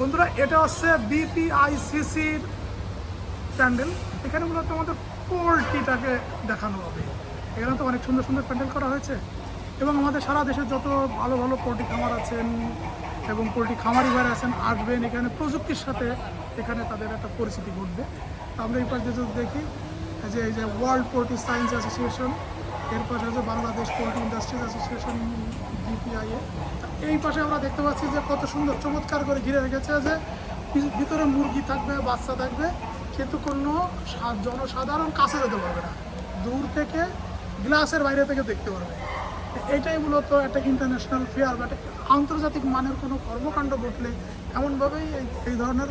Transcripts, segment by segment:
বন্ধুরা, এটা হচ্ছে বিপিআইসিসির প্যান্ডেল। এখানে মূলত আমাদের পোলট্রিটাকে দেখানো হবে। এখানে তো অনেক সুন্দর সুন্দর প্যান্ডেল করা হয়েছে। এবং আমাদের সারা দেশের যত ভালো ভালো পোলট্রি খামার আছেন এবং পোলট্রি খামারি ভাইরা আছেন, আসবেন এখানে প্রযুক্তির সাথে এখানে তাদের একটা পরিচিতি ঘটবে। আমরা এই পাশে যদি দেখি যে, এই যে ওয়ার্ল্ড পোলট্রি সায়েন্স অ্যাসোসিয়েশন এর পাশে আছে Bangladesh poultry industries association BPIA এই পাশে আমরা দেখতে পাচ্ছি যে কত সুন্দর চমৎকার করে ঘিরে রেখেছে যে ভিতরে মুরগি থাকবে, বাচ্চা থাকবে, কিন্তু কোনো জনসাধারণ কাছে যেতে পারবে না। দূর থেকে গ্লাসের বাইরে থেকে দেখতে পারবে। এটাই মূলত একটা ইন্টারন্যাশনাল ফেয়ার বা আন্তর্জাতিক মানের কোনো কর্মকাণ্ড ঘটলে এমনভাবেই এই ধরনের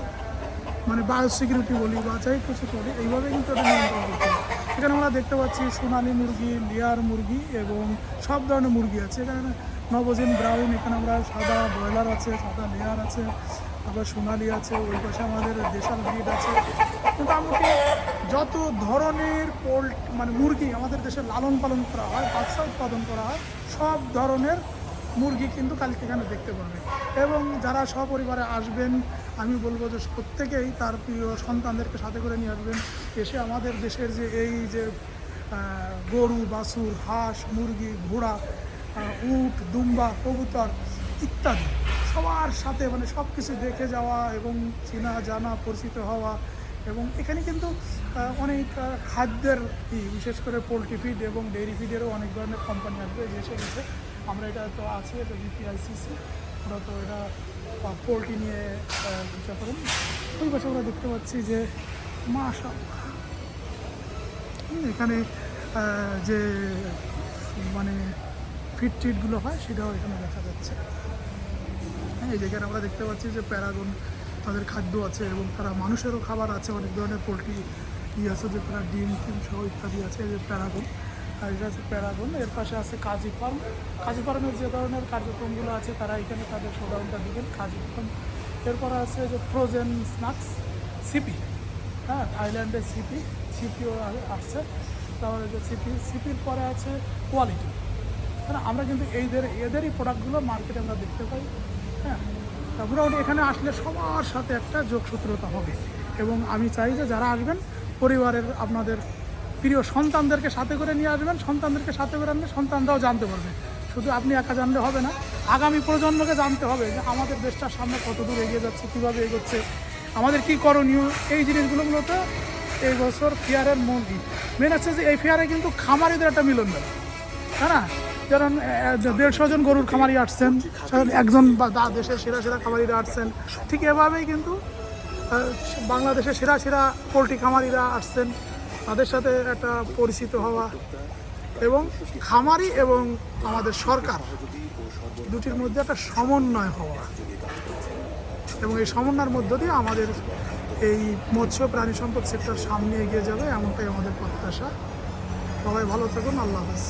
মানে বায়ো সিকিউরিটি বলি বা যাই কিছু বলি এইভাবে কিন্তু এটা নিয়ন্ত্রণ করতে এখানে আমরা দেখতে পাচ্ছি সোনালি মুরগি, লেয়ার মুরগি এবং সব ধরনের মুরগি আছে। এখানে নবজিন ব্রাউন, এখানে আমরা সাদা ব্রয়লার আছে, সাদা লেয়ার আছে তারপর সোনালি আছে, ওই পাশে আমাদের দেশাল ব্রিড আছে। মোটামুটি যত ধরনের পোল্ট মানে মুরগি আমাদের দেশে লালন পালন করা হয়, বাচ্চা উৎপাদন করা হয়, সব ধরনের মুরগি কিন্তু কালকে এখানে দেখতে পাবে। এবং যারা সপরিবারে আসবেন, আমি বলব যে প্রত্যেকেই তার প্রিয় সন্তানদেরকে সাথে করে নিয়ে আসবেন। এসে আমাদের দেশের যে এই যে গরু, বাছুর, হাঁস, মুরগি, ঘোড়া উট, দুম্বা, কবুতর ইত্যাদি সবার সাথে মানে সব কিছু দেখে যাওয়া এবং চেনা, জানা, পরিচিত হওয়া এবং এখানে কিন্তু অনেক খাদ্যের বিশেষ করে পোলট্রি ফিড এবং ডেয়ারি ফিডেরও অনেক ধরনের কোম্পানি আসবে যে গেছে আমরা এটা তো আছি, এটা বিপিআইসিসি ওরা তো এটা পোলট্রি নিয়ে ইচ্ছা করেন ওই পাশে আমরা দেখতে পাচ্ছি যে মাশা এখানে যে মানে ফিট টিটগুলো হয়, সেটাও এখানে দেখা যাচ্ছে। হ্যাঁ এই যেখানে আমরা দেখতে পাচ্ছি যে প্যারাগন, তাদের খাদ্য আছে এবং তারা মানুষেরও খাবার আছে, অনেক ধরনের পোলট্রি ই আছে যে তারা ডিম টিম সহ ইত্যাদি আছে, যে প্যারাগন। এটা আছে প্যারাগন। এর পাশে আছে কাজী ফার্ম। কাজী ফার্মের যে ধরনের কার্যক্রমগুলো আছে, তারা এখানে তাদের শোডাউনটা দিবেন কাজী ফার্ম। এরপর আছে যে ফ্রোজেন স্ন্যাক্স সিপি হ্যাঁ থাইল্যান্ডের সিপি সিপিও আসছে। তারপরে যে সিপি সিপির পরে আছে কোয়ালিটি হ্যাঁ আমরা কিন্তু এইদের, এদেরই প্রোডাক্টগুলো মার্কেটে আমরা দেখতে পাই। হ্যাঁ মোটামুটি এখানে আসলে সবার সাথে একটা যোগসূত্রতা হবে। এবং আমি চাই যে যারা আসবেন, পরিবারের আপনাদের প্রিয় সন্তানদেরকে সাথে করে নিয়ে আসবেন, সন্তানদেরকে সাথে করে আনলে সন্তানরাও জানতে পারবে। শুধু আপনি একা জানলে হবে না, আগামী প্রজন্মকে জানতে হবে যে আমাদের দেশটার সামনে কত দূর এগিয়ে যাচ্ছে, কীভাবে এগোচ্ছে, আমাদের কী করণীয়, এই জিনিসগুলো মূলত এই বছর ফেয়ারের মূল মেন হচ্ছে যে এই ফেয়ারে কিন্তু খামারিদের একটা মিলন মেলা, তাই না? যেমন দেড়শো জন গরুর খামারি আসছেন একজন বা দেশের সেরা সেরা খামারিরা আসছেন, ঠিক এভাবেই কিন্তু বাংলাদেশের সেরা সেরা পোলট্রি খামারিরা আসছেন তাদের সাথে একটা পরিচিত হওয়া এবং খামারি এবং আমাদের সরকার দুটির মধ্যে একটা সমন্বয় হওয়া। এবং এই সমন্বয়ের মধ্য দিয়ে আমাদের এই মৎস্য প্রাণী সম্পদ সেক্টর সামনে এগিয়ে যাবে, এমনটাই আমাদের প্রত্যাশা। সবাই ভালো থাকুন, আল্লাহ হাফেজ।